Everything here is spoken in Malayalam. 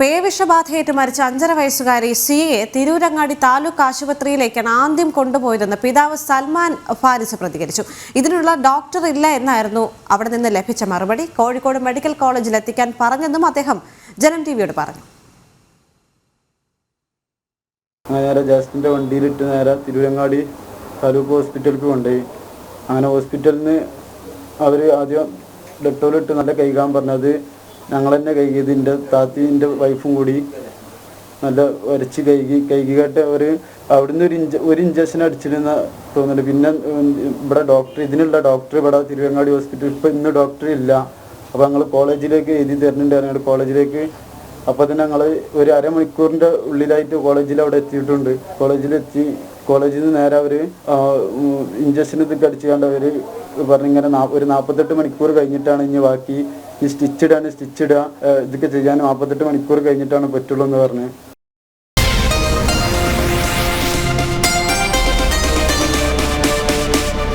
പേവിഷബാധയേറ്റ് മരിച്ച അഞ്ചര വയസ്സുകാരി സിയെ തിരൂരങ്ങാടി താലൂക്ക് ആശുപത്രിയിലേക്കാണ് ആദ്യം കൊണ്ടുപോയതെന്ന് പിതാവ് സൽമാൻ ഫാരിസ് പ്രതികരിച്ചു. ഇതിനുള്ള ഡോക്ടർ ഇല്ല എന്നായിരുന്നു അവിടെ നിന്ന് ലഭിച്ച മറുപടി. കോഴിക്കോട് മെഡിക്കൽ കോളേജിൽ എത്തിക്കാൻ പറഞ്ഞെന്നും അദ്ദേഹം ജനം ടിവിയോട് പറഞ്ഞു. നേരെ ജാസ്റ്റിന്റെ വണ്ടിയിലിട്ട് നേരെ തിരൂരങ്ങാടി താലൂക്ക് ഹോസ്പിറ്റലിലേക്ക് കൊണ്ടുപോയി. അങ്ങനെ ഹോസ്പിറ്റലിൽ നിന്ന് അവർ ആദ്യം ഡെറ്റോളിട്ട് നല്ല കൈകാൻ പറഞ്ഞത് ഞങ്ങൾ തന്നെ കൈകി ഇതിന്റെ താത്തീന്റെ വൈഫും കൂടി നല്ല വരച്ച് കൈകി കൈകിയിട്ട് അവർ അവിടുന്ന് ഒരു ഇഞ്ച ഒരു ഇഞ്ചക്ഷൻ അടിച്ചിരുന്ന തോന്നുന്നുണ്ട്. പിന്നെ ഇവിടെ ഡോക്ടർ ഇതിനുള്ള ഡോക്ടർ ഇവിടെ തിരുവങ്ങാടി ഹോസ്പിറ്റൽ ഇപ്പം ഇന്ന് ഡോക്ടർ ഇല്ല. അപ്പോൾ ഞങ്ങൾ കോളേജിലേക്ക് എഴുതി തരുന്നുണ്ടായിരുന്നു. കോളേജിലേക്ക് അപ്പോൾ തന്നെ ഞങ്ങൾ ഒരു അരമണിക്കൂറിന്റെ ഉള്ളിലായിട്ട് കോളേജിൽ അവിടെ എത്തിയിട്ടുണ്ട്. കോളേജിലെത്തി കോളേജിൽ നിന്ന് നേരെ അവർ ഇഞ്ചക്ഷൻ ഇതൊക്കെ അടിച്ചുകൊണ്ട് അവർ പറഞ്ഞിങ്ങനെ ഒരു നാൽപ്പത്തെട്ട് മണിക്കൂർ കഴിഞ്ഞിട്ടാണ് ഇനി ബാക്കി ഈ സ്റ്റിച്ച് ഇടാൻ സ്റ്റിച്ച് ഇടുക ഇതൊക്കെ ചെയ്യാൻ നാൽപ്പത്തെട്ട് മണിക്കൂർ കഴിഞ്ഞിട്ടാണ് പറ്റുള്ളൂ എന്ന് പറഞ്ഞ്.